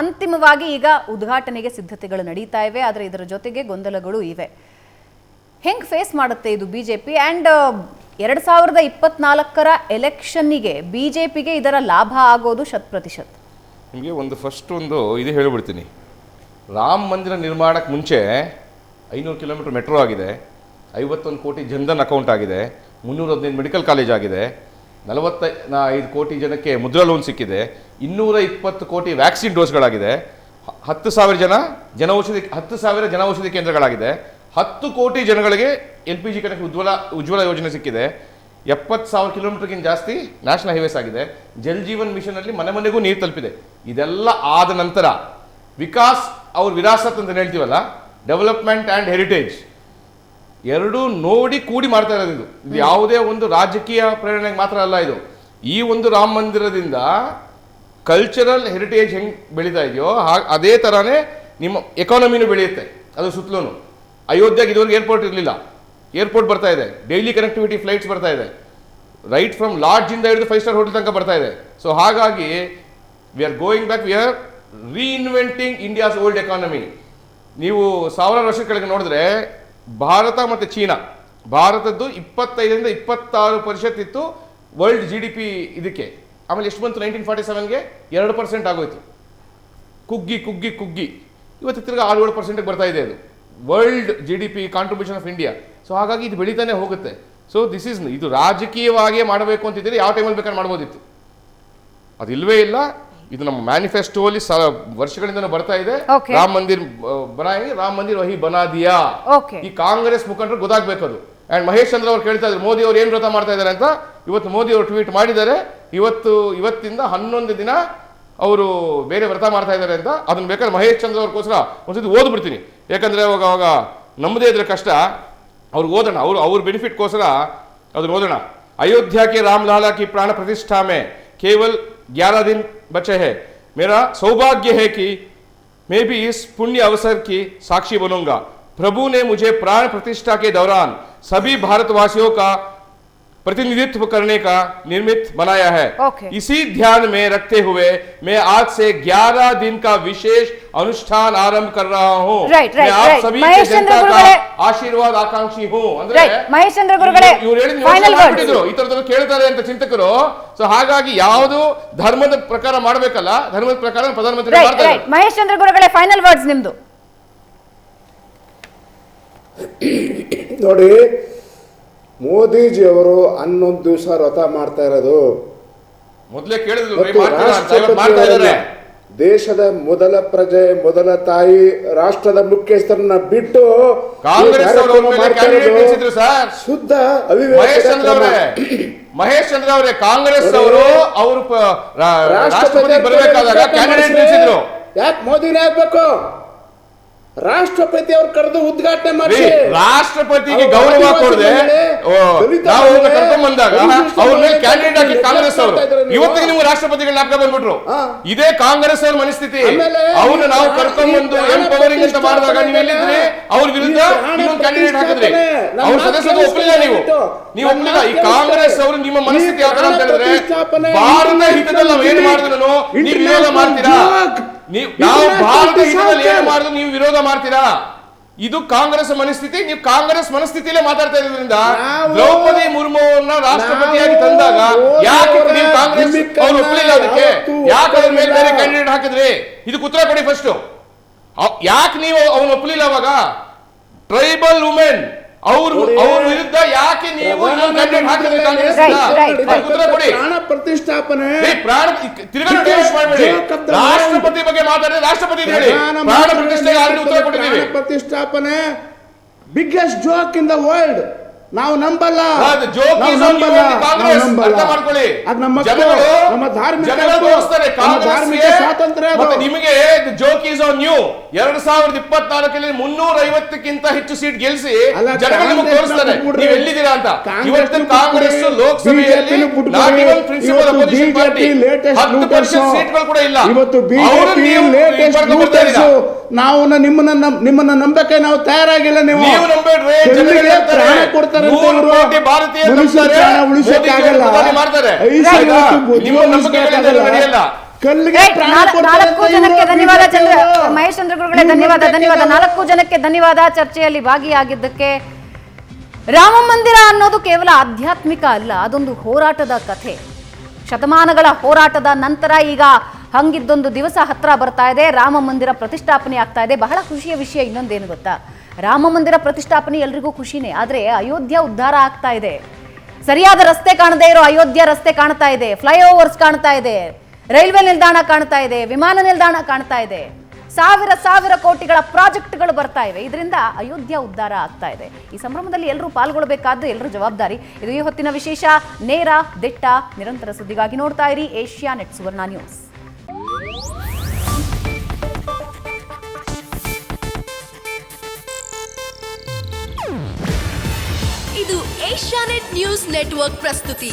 ಅಂತಿಮವಾಗಿ ಈಗ ಉದ್ಘಾಟನೆಗೆ ಸಿದ್ಧತೆಗಳು ನಡೀತಾ ಇವೆ, ಆದರೆ ಇದರ ಜೊತೆಗೆ ಗೊಂದಲಗಳು ಇವೆ. ಹೆಂಗ್ ಫೇಸ್ ಮಾಡುತ್ತೆ ಇದು ಬಿಜೆಪಿ ಅಂಡ್ ಎರಡು ಸಾವಿರದ ಇಪ್ಪತ್ನಾಲ್ಕರ ಎಲೆಕ್ಷನ್ನಿಗೆ ಬಿಜೆಪಿಗೆ ಇದರ ಲಾಭ ಆಗೋದು ಶತ್ ಪ್ರತಿಶತ. ನಿಮಗೆ ಒಂದು ಫಸ್ಟ್ ಒಂದು ಇದು ಹೇಳಿಬಿಡ್ತೀನಿ. ರಾಮ ಮಂದಿರ ನಿರ್ಮಾಣಕ್ಕೆ ಮುಂಚೆ ಐನೂರು ಕಿಲೋಮೀಟರ್ ಮೆಟ್ರೋ ಆಗಿದೆ, ಐವತ್ತೊಂದು ಕೋಟಿ ಜನ್ಧನ್ ಅಕೌಂಟ್ ಆಗಿದೆ ಮುನ್ನೂರ ಹದಿನೈದು ಮೆಡಿಕಲ್ ಕಾಲೇಜ್ ಆಗಿದೆ ನಲವತ್ತ ಐದು ಕೋಟಿ ಜನಕ್ಕೆ ಮುದ್ರಾ ಲೋನ್ ಸಿಕ್ಕಿದೆ. ಇನ್ನೂರ ಇಪ್ಪತ್ತು ಕೋಟಿ ವ್ಯಾಕ್ಸಿನ್ ಡೋಸ್ಗಳಾಗಿದೆ ಹತ್ತು ಸಾವಿರ ಜನ ಜನೌಷಧಿ, ಹತ್ತು ಸಾವಿರ ಜನೌಷಧಿ ಕೇಂದ್ರಗಳಾಗಿದೆ. ಹತ್ತು ಕೋಟಿ ಜನಗಳಿಗೆ L P G connect Ujjwala Ujjwala ಯೋಜನೆ ಸಿಕ್ಕಿದೆ. ಎಪ್ಪತ್ತು ಸಾವಿರ ಕಿಲೋಮೀಟರ್ಗಿಂತ ಜಾಸ್ತಿ ನ್ಯಾಷನಲ್ ಹೈವೇಸ್ ಆಗಿದೆ. ಜಲ್ ಜೀವನ್ ಮಿಷನ್ ಅಲ್ಲಿ ಮನೆ ಮನೆಗೂ ನೀರು ತಲುಪಿದೆ. ಇದೆಲ್ಲ ಆದ ನಂತರ ವಿಕಾಸ್ ಅವ್ರ ವಿರಾಸತ್ ಅಂತ ಹೇಳ್ತೀವಲ್ಲ? ಡೆವಲಪ್ಮೆಂಟ್ ಆ್ಯಂಡ್ ಹೆರಿಟೇಜ್ ಎರಡೂ ನೋಡಿ ಕೂಡಿ ಮಾಡ್ತಾ ಇರೋದು ಇದು. ಇದು ಯಾವುದೇ ಒಂದು ರಾಜಕೀಯ ಪ್ರೇರಣೆಗೆ ಮಾತ್ರ ಅಲ್ಲ ಇದು. ಈ ಒಂದು ರಾಮ ಮಂದಿರದಿಂದ ಕಲ್ಚರಲ್ ಹೆರಿಟೇಜ್ ಹೆಂಗ್ ಬೆಳೀತಾ ಇದೆಯೋ ಹಾಗೆ ಅದೇ ತರಾನೇ ನಿಮ್ಮ ಎಕಾನಮಿನೂ ಬೆಳೆಯುತ್ತೆ. ಅದು ಸುತ್ತಲೂ ಅಯೋಧ್ಯೆಗೆ ಇದುವರೆಗೆ ಏರ್ಪೋರ್ಟ್ ಇರಲಿಲ್ಲ. ಏರ್ಪೋರ್ಟ್ ಬರ್ತಾ ಇದೆ. ಡೈಲಿ ಕನೆಕ್ಟಿವಿಟಿ ಫ್ಲೈಟ್ಸ್ ಬರ್ತಾ ಇದೆ. ರೈಟ್ ಫ್ರಮ್ ಲಾಡ್ಜಿಂದ ಹಿಡಿದು ಫೈವ್ ಸ್ಟಾರ್ ಹೋಟೆಲ್ ತನಕ ಬರ್ತಾ ಇದೆ. ಸೊ ಹಾಗಾಗಿ we are going back we are reinventing India's old economy ನೀವು ಸಾವಿರಾರು ವರ್ಷದ ಕೆಳಗೆ ನೋಡಿದ್ರೆ ಭಾರತ ಮತ್ತು ಚೀನಾ. ಭಾರತದ್ದು ಇಪ್ಪತ್ತೈದರಿಂದ ಇಪ್ಪತ್ತಾರು ಪರಿಷತ್ ಇತ್ತು ವರ್ಲ್ಡ್ ಜಿ ಡಿ ಪಿ ಇದಕ್ಕೆ. ಆಮೇಲೆ ಎಷ್ಟು ಬಂತು ನೈನ್ಟೀನ್ ಫಾರ್ಟಿ ಸೆವೆನ್ಗೆ ಎರಡು ಪರ್ಸೆಂಟ್ ಆಗೋಯ್ತು. ಕುಗ್ಗಿ ಕುಗ್ಗಿ ಕುಗ್ಗಿ. ಇವತ್ತು ತಿರ್ಗಿ ಆರು ಏಳು ಪರ್ಸೆಂಟ್ಗೆ ಬರ್ತಾ ಇದೆ ಅದು. World G D P contribution of India so ಹಾಗಾಗಿ ಇದು ಬೆಳೀತಾನೆ ಹೋಗುತ್ತೆ. ಸೊ ದಿಸ್ ಇಸ್ ಇದು ರಾಜಕೀಯವಾಗಿಯೇ ಮಾಡಬೇಕು ಅಂತಿದ್ದರೆ, ಯಾವ ಟೈಮಲ್ಲಿ ಬೇಕಾದ್ರೆ ಮಾಡ್ಬೋದಿತ್ತು. ಅದಿಲ್ವೇ ಇಲ್ಲ ಇದು ನಮ್ಮ ಮ್ಯಾನಿಫೆಸ್ಟೋ ಅಲ್ಲಿ ವರ್ಷಗಳಿಂದ ಬರ್ತಾ ಇದೆ. ರಾಮ ಮಂದಿರ್ ಬನಾಯಿ ರಾಮ ಮಂದಿರ್ ವಹಿ ಬನಾದಿಯಾ. ಈ ಕಾಂಗ್ರೆಸ್ ಮುಖಂಡರು ಗೊತ್ತಾಗ್ಬೇಕು ಅದು ಅಂಡ್ ಮಹೇಶ್ ಚಂದ್ರ ಅವ್ರು ಕೇಳ್ತಾ ಇದ್ರು ಮೋದಿ ಅವರು ಏನ್ ವ್ರತ ಮಾಡ್ತಾ ಇದ್ದಾರೆ ಅಂತ. ಇವತ್ತು ಮೋದಿ ಅವರು ಟ್ವೀಟ್ ಮಾಡಿದ್ದಾರೆ. ಇವತ್ತು ಇವತ್ತಿಂದ ಹನ್ನೊಂದು ದಿನ ಅವರು ಬೇರೆ ವ್ರತ ಮಾಡ್ತಾ ಇದ್ದಾರೆ ಅಂತ. ಅದನ್ನ ಬೇಕಾದ್ರೆ ಮಹೇಶ್ ಚಂದ್ರ ಅವ್ರಿಗೋಸ್ಕರ ಒಂದ್ಸತಿ ಓದ್ಬಿಡ್ತೀನಿ. ಯಾಕಂದ್ರೆ ಅವಾಗ ಅವಾಗ ನಮ್ಮದೇ ಇದ್ರೆ ಕಷ್ಟ. ಅವ್ರಿಗೆ ಓದೋಣ ಅವ್ರು ಅವ್ರ ಬೆನಿಫಿಟ್ಗೋಸ್ಕರ ಅದನ್ನ ಓದೋಣ. ಅಯೋಧ್ಯಕ್ಕೆ ರಾಮಲಾಲಾ ಕಿ ಪ್ರಾಣ ಪ್ರತಿಷ್ಠಾಮೆ. ಕೇವಲ್ ಗ್ಯಾರ ದಿನ बचे है। मेरा सौभाग्य है कि मैं भी इस पुण्य अवसर की साक्षी बनूँगा। प्रभु ने मुझे प्राण प्रतिष्ठा के दौरान सभी भारतवासियों का प्रतिनिधित्व करने का निर्मित बनाया है। Okay. इसी ध्यान में रखते हुए मैं आज से 11 दिन का विशेष अनुष्ठान आरंभ कर रहा हूँ। Right, right, आप right. सभी के जनता का आशीर्वाद आकांक्षी हूँ। right. महेश अंत चिंतक सोदू धर्म प्रकार धर्म प्रकार प्रधानमंत्री महेश चंद्र गुरु फैनल वर्ड नोड़ी ಮೋದಿಜಿಯವರು ಹನ್ನೊಂದು ದಿವಸ ವ್ರತ ಮಾಡ್ತಾ ಇರೋದು. ಮೊದಲೇ ಕೇಳಿದ್ರು ದೇಶದ ಮೊದಲ ಪ್ರಜೆ ಮೊದಲ ತಾಯಿ ರಾಷ್ಟ್ರದ ಮುಖ್ಯಸ್ಥರನ್ನ ಬಿಟ್ಟು ಕಾಂಗ್ರೆಸ್ ಶುದ್ಧ ಮಹೇಶ್ ಚಂದ್ರ ಅವರೇ ಕಾಂಗ್ರೆಸ್. ಅವರು ಅವರು ರಾಷ್ಟ್ರಪತಿ ಬರಬೇಕಾದಾಗ ಯಾಕೆ ಮೋದಿನೇ ಆಗ್ಬೇಕು? ರಾಷ್ಟ್ರಪತಿ ಅವ್ರು ಕರೆದು ಉದ್ಘಾಟನೆ ಮಾಡಿ ರಾಷ್ಟ್ರಪತಿಗೆ ಗೌರವ ಕೊಡದೆ ನಾವು ಕರ್ಕೊಂಡ್ ಬಂದಾಗ ಅವ್ರ ಮೇಲೆ ಕ್ಯಾಂಡಿಡೇಟ್ ಆಗಿ ಕಾಂಗ್ರೆಸ್ ಅವರು. ಇವತ್ತಿಗೆ ನೀವು. ರಾಷ್ಟ್ರಪತಿಗಳ ಜ್ಞಾಪಕ ಬಂದ್ಬಿಟ್ರು. ಇದೇ ಕಾಂಗ್ರೆಸ್ ಅವ್ರ ಮನಸ್ಥಿತಿ. ಅವ್ರನ್ನ ನಾವು ಕರ್ಕೊಂಡ್ಬಂದು ಕರ್ಕೊಂಡ್ ಬಂದು ಪ್ರಾಣ ಎಂಪವರಿಂಗ್ ಅಂತ ಮಾಡಿದಾಗ ನೀವು ಎಲ್ಲಿದ್ರಿ? ಅವ್ರ ವಿರುದ್ಧ ನೀವು ಇನ್ನೊಂದು ಕ್ಯಾಂಡಿಡೇಟ್ ಹಾಕಿದ್ರಿ. ಅವ್ರ ಸದಸ್ಯರು ಒಪ್ಪಲಿಲ್ಲ ನೀವು. ನೀವು ಒಪ್ಪಲಿಲ್ಲ ಈ ಕಾಂಗ್ರೆಸ್ ಅವರು ನಿಮ್ಮ ಮನಸ್ಥಿತಿ ಯಾವ ತರ ಅಂತ ಹೇಳಿದ್ರೆ ಭಾರತ ಹಿತದಲ್ಲಿ ನಾವು ಏನ್ ಮಾಡ್ತೀರೋ ನೀವು ವಿರೋಧ ಮಾಡ್ತೀರಾ? ನೀವು ನಾವು ಭಾರತ ಹಿತದಲ್ಲಿ ಏನ್ ಮಾಡಿದ್ರು ನೀವು ವಿರೋಧ ಮಾಡ್ತೀರಾ? ಇದು ಕಾಂಗ್ರೆಸ್ ಮನಸ್ಥಿತಿ ನೀವು ಕಾಂಗ್ರೆಸ್ ಮನಸ್ಥಿತಿಯಲ್ಲೇ ಮಾತಾಡ್ತಾ ಇರೋದ್ರಿಂದ ದ್ರೌಪದಿ ಮುರ್ಮು ಅವ್ರನ್ನ ರಾಷ್ಟ್ರಪತಿಯಾಗಿ ತಂದಾಗ ಯಾಕೆ ನೀವು ಕಾಂಗ್ರೆಸ್ ಅವ್ರು ಒಪ್ಪಲಿಲ್ಲ ಅದಕ್ಕೆ? ಯಾಕೆ ಅದ್ರ ಮೇಲೆ ಬೇರೆ. ಕ್ಯಾಂಡಿಡೇಟ್ ಹಾಕಿದ್ರಿ? ಇದಕ್ಕೆ ಉತ್ತರ ಕೊಡಿ ಫಸ್ಟ್ ಯಾಕೆ ನೀವು ಅವನು ಒಪ್ಪಲಿಲ್ಲ ಅವಾಗ? ಟ್ರೈಬಲ್ ವುಮೆನ್ ಅವ್ರು. ಅವ್ರ ವಿರುದ್ಧ ಯಾಕೆ ನೀವು ಪ್ರಾಣ ಪ್ರತಿಷ್ಠಾಪನೆ ಪ್ರಾಣ ರಾಷ್ಟ್ರಪತಿ ಬಗ್ಗೆ ಮಾತಾಡಿದ್ರೆ ರಾಷ್ಟ್ರಪತಿ ಹೇಳಿ ಪ್ರಾಣ ಪ್ರತಿಷ್ಠೆ ಉತ್ತರ ಕೊಟ್ಟಿದ್ದೀವಿ ಪ್ರತಿಷ್ಠಾಪನೆ biggest joke in the world ನಾವು ನಂಬಲ್ಲ. ನಾವು ನಂಬಲ್ಲ. ನಾವು ನಂಬಲ್ಲ. ಅದು ನಮ್ಮ. ನಮ್ಮ ಧಾರ್ಮಿಕ ಧಾರ್ಮಿಕ ಸ್ವಾತಂತ್ರ್ಯ ಅದು. ನಿಮಗೆ ಜೋಕ್ ಈಸ್ ಆನ್ ಯು ಎರಡ್ ಸಾವಿರದ ಇಪ್ಪತ್ನಾಲ್ಕರಲ್ಲಿ ಮುನ್ನೂರ ಐವತ್ತಕ್ಕಿಂತ ಹೆಚ್ಚು ಸೀಟ್ ಗೆಲ್ಸಿ ಜನಗಳು ತೋರಿಸ್ತಾರೆ. ನೀವು ಎಲ್ಲಿದ್ದೀರಾ ಅಂತ? ಇವತ್ತಿನ ಕಾಂಗ್ರೆಸ್ ಲೋಕಸಭೆಯಲ್ಲಿ not even principal opposition party ಹತ್ತು. ಪರ್ಸೆಂಟ್ ಸೀಟ್ಗಳು ಕೂಡ ಇಲ್ಲ. ಇವತ್ತು ನೀವು ನಿಮ್ಮನ್ನ ನಿಮ್ಮನ್ನ ನಂಬಕ್ಕೆ ನಾವು ತಯಾರಾಗಿಲ್ಲ ನೀವು. ಪ್ರಾಣ ಕೊಡ್ತಾರೆ ಅಂತ ಮೋದಿಜಿಯವರು ಮಾಡ್ತಾರೆ. ನಾಲ್ಕು ಜನಕ್ಕೆ ಧನ್ಯವಾದ ಚಂದ್ರ ಗುರುಗಳೇ ಮಹೇಶ್ ಚಂದ್ರಗುರುಗಳೇ ಇವ್ರು ಧನ್ಯವಾದ. ಧನ್ಯವಾದ. ನಾಲ್ಕು ಜನಕ್ಕೆ ಧನ್ಯವಾದ ಚರ್ಚೆಯಲ್ಲಿ ಭಾಗಿಯಾಗಿದ್ದಕ್ಕೆ ರಾಮ ಮಂದಿರ ಅನ್ನೋದು ಕೇವಲ ಆಧ್ಯಾತ್ಮಿಕ ಅಲ್ಲ ಅದೊಂದು ಹೋರಾಟದ ಕಥೆ. ಶತಮಾನಗಳ ಹೋರಾಟದ ನಂತರ ಈಗ ಹಂಗಿದ್ದೊಂದು ದಿವಸ ಹತ್ರ ಬರ್ತಾ ಇದೆ ರಾಮ ಮಂದಿರ ಪ್ರತಿಷ್ಠಾಪನೆ ಆಗ್ತಾ ಇದೆ. ಬಹಳ ಖುಷಿಯ ವಿಷಯ ಇನ್ನೊಂದೇನು ಗೊತ್ತಾ? ರಾಮ ಮಂದಿರ ಪ್ರತಿಷ್ಠಾಪನೆ ಎಲ್ರಿಗೂ ಖುಷಿನೇ ಆದರೆ ಅಯೋಧ್ಯ ಉದ್ಧಾರ ಆಗ್ತಾ ಇದೆ. ಸರಿಯಾದ ರಸ್ತೆ ಕಾಣದೇ ಇರೋ ಅಯೋಧ್ಯ ರಸ್ತೆ ಕಾಣ್ತಾ ಇದೆ ಫ್ಲೈಓವರ್ಸ್ ಕಾಣ್ತಾ ಇದೆ. ರೈಲ್ವೆ ನಿಲ್ದಾಣ ಕಾಣ್ತಾ ಇದೆ, ವಿಮಾನ ನಿಲ್ದಾಣ ಕಾಣ್ತಾ ಇದೆ. ಸಾವಿರ ಸಾವಿರ ಕೋಟಿಗಳ ಪ್ರಾಜೆಕ್ಟ್ಗಳು ಬರ್ತಾ ಇವೆ. ಇದರಿಂದ ಅಯೋಧ್ಯ ಉದ್ಧಾರ ಆಗ್ತಾ ಇದೆ. ಈ ಸಂಭ್ರಮದಲ್ಲಿ ಎಲ್ಲರೂ ಪಾಲ್ಗೊಳ್ಳಬೇಕಾದ್ದು ಎಲ್ಲರೂ ಜವಾಬ್ದಾರಿ. ಇದು ಈ ಹೊತ್ತಿನ ವಿಶೇಷ. ನೇರ, ದಿಟ್ಟ, ನಿರಂತರ ಸುದ್ದಿಗಾಗಿ ನೋಡ್ತಾ ಇರಿ ಏಷ್ಯಾ ನೆಟ್ ಸುವರ್ಣ ನ್ಯೂಸ್. ಇದು ಏಷ್ಯಾನೆಟ್ ನ್ಯೂಸ್ ನೆಟ್ವರ್ಕ್ ಪ್ರಸ್ತುತಿ.